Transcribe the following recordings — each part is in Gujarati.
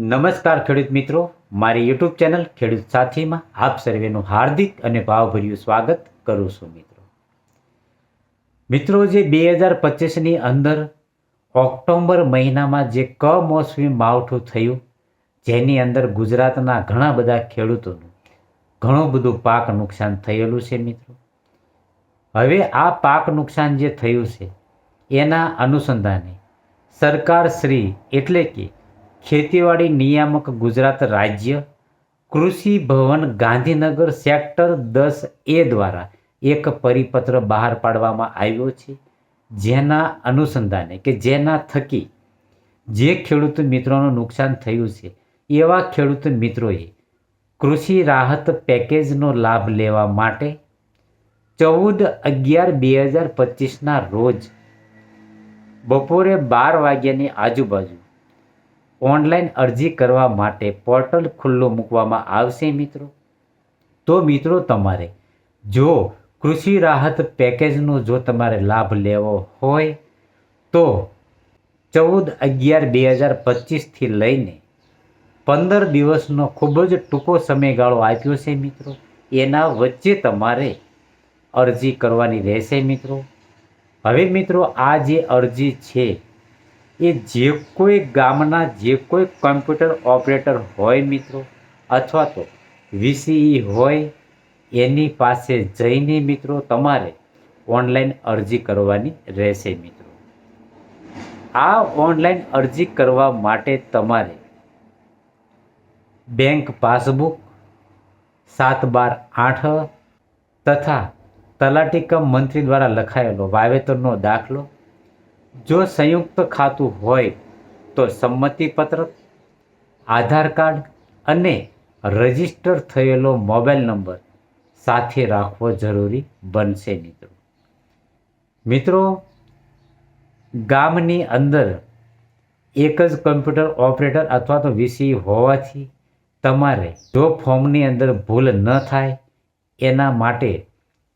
નમસ્કાર ખેડૂત મિત્રો. મારી યુટ્યુબ ચેનલ ખેડૂત સાથીમાં આપ સર્વેનું હાર્દિક અને ભાવભર્યું સ્વાગત કરું છું મિત્રો. મિત્રો, જે બે હજાર પચીસની અંદર ઓક્ટોબર મહિનામાં જે કમોસમી માવઠું થયું, જેની અંદર ગુજરાતના ઘણા બધા ખેડૂતોનું ઘણું બધું પાક નુકસાન થયેલું છે મિત્રો. હવે આ પાક નુકસાન જે થયું છે, એના અનુસંધાને સરકાર શ્રી એટલે કે ખેતીવાડી નિયામક ગુજરાત રાજ્ય કૃષિ ભવન ગાંધીનગર સેક્ટર દસ એ દ્વારા એક પરિપત્ર બહાર પાડવામાં આવ્યો છે. જેના અનુસંધાને કે જેના થકી જે ખેડૂત મિત્રોનું નુકસાન થયું છે, એવા ખેડૂત મિત્રોએ કૃષિ રાહત પેકેજનો લાભ લેવા માટે ચૌદ અગિયાર બે હજાર પચીસના રોજ બપોરે બાર વાગ્યાની આજુબાજુ ઓનલાઈન અરજી કરવા માટે પોર્ટલ ખુલ્લું મૂકવામાં આવશે મિત્રો. તો મિત્રો તમારે જો કૃષિ રાહત પેકેજનો જો તમારે લાભ લેવો હોય, તો ચૌદ અગિયાર બે હજાર પચીસથી લઈને પંદર દિવસનો ખૂબ જ ટૂંકો સમયગાળો આપ્યો છે મિત્રો. એના વચ્ચે તમારે અરજી કરવાની રહેશે મિત્રો. હવે મિત્રો આ જે અરજી છે એ જે કોઈ ગામના જે કોઈ કમ્પ્યુટર ઓપરેટર હોય મિત્રો, અથવા તો વીસીઈ હોય, એની પાસે જઈને મિત્રો તમારે ઓનલાઈન અરજી કરવાની રહેશે મિત્રો. આ ઓનલાઈન અરજી કરવા માટે તમારે બેંક પાસબુક સાત બાર આઠ તથા તલાટી કમ મંત્રી દ્વારા લખાયેલો વાવેતરનો દાખલો જો સંયુક્ત ખાતું હોય તો સંમતિપત્ર, આધાર કાર્ડ અને રજિસ્ટર થયેલો મોબાઈલ નંબર સાથે રાખવો જરૂરી બનશે મિત્રો. મિત્રો, ગામની અંદર એક જ કમ્પ્યુટર ઓપરેટર અથવા તો વીસી હોવાથી તમારે જો ફોર્મની અંદર ભૂલ ન થાય, એના માટે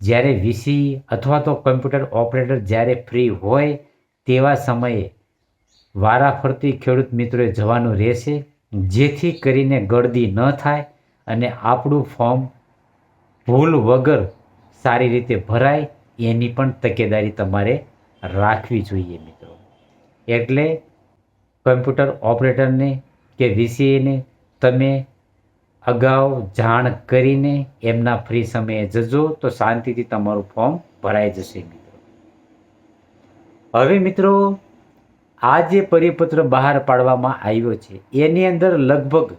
જ્યારે વીસી અથવા તો કમ્પ્યુટર ઓપરેટર જ્યારે ફ્રી હોય તેવા સમયે વારાફરતી ખેડૂત મિત્રોએ જવાનું રહેશે, જેથી કરીને ગળદી ન થાય અને આપણું ફોર્મ ભૂલ વગર સારી રીતે ભરાય, એની પણ તકેદારી તમારે રાખવી જોઈએ મિત્રો. એટલે કમ્પ્યુટર ઓપરેટરને કે વીસીએને તમે અગાઉ જાણ કરીને એમના ફ્રી સમયે જજો તો શાંતિથી તમારું ફોર્મ ભરાઈ જશે મિત્રો. હવે મિત્રો, આ જે પરિપત્ર બહાર પાડવામાં આવ્યો છે, એની અંદર લગભગ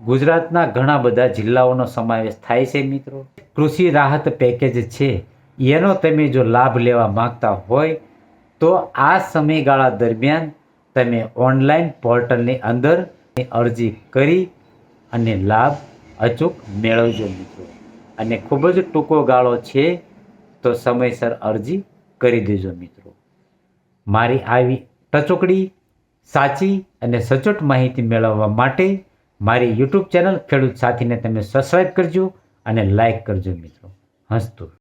ગુજરાતના ઘણા બધા જિલ્લાઓનો સમાવેશ થાય છે મિત્રો. કૃષિ રાહત પેકેજ છે, એનો તમે જો લાભ લેવા માંગતા હોય, તો આ સમયગાળા દરમિયાન તમે ઓનલાઈન પોર્ટલની અંદર અરજી કરી અને લાભ અચૂક મેળવજો મિત્રો. અને ખૂબ જ ટૂંકો ગાળો છે, તો સમયસર અરજી કરી દેજો મિત્રો. મારી આવી ટચોકડી, સાચી અને સચોટ માહિતી મેળવવા માટે મારી યુટ્યુબ ચેનલ ખેડૂત સાથીને તમે સબસ્ક્રાઈબ કરજો અને લાઈક કરજો મિત્રો. હસતું